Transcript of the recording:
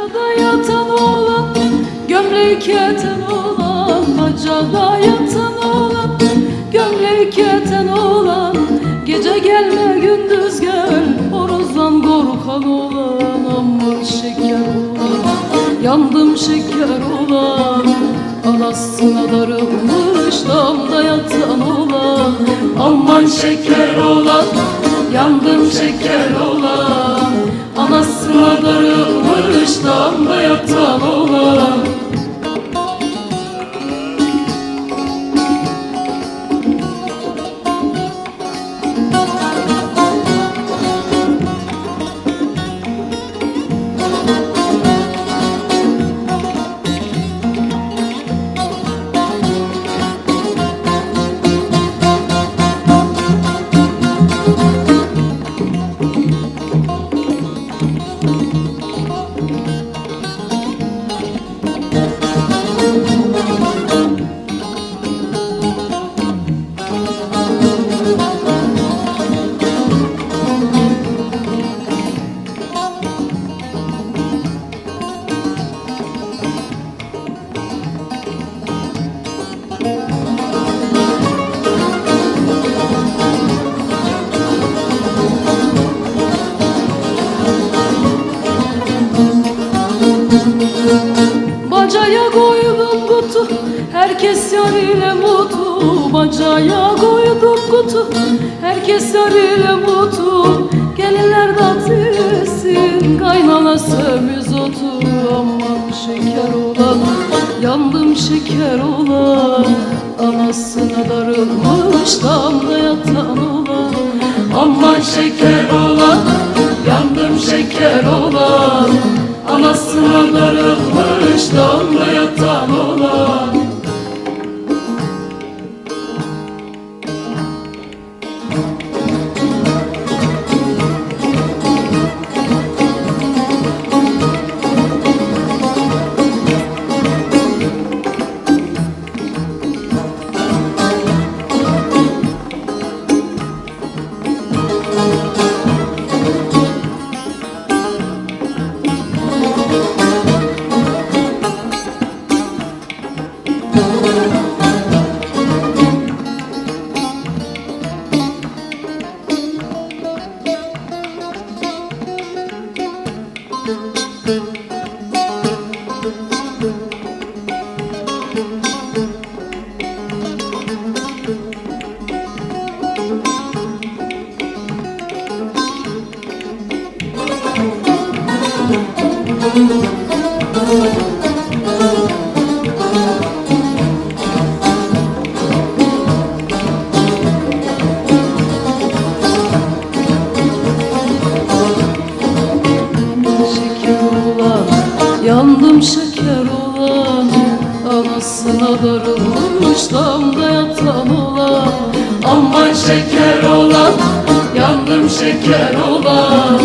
Bacada yatan oğlan, gömlek eten oğlan Bacada yatan oğlan, gömlek eten oğlan. Gece gelme gündüz gel, horozdan korkan oğlan Aman şeker oğlan, yandım şeker oğlan Anasına darılmış damda yatan oğlan. Aman şeker oğlan, yandım şeker oğlan damda yatan oğlan Bacaya koydum kutu Herkes yar ile mutlu. Bacaya koydum kutu Herkes yar ile mutlu. Gelinler tatlısin Kaynana sömüz otu. Aman şeker olan Yandım şeker olan. Anasına darılmış Damda yatan olan. Aman şeker olan Yandım şeker olan Anasına darılmış damla Şeker yandım şeker olan Anasına darılmış damda yatan olan. Aman şeker olan, yandım şeker olan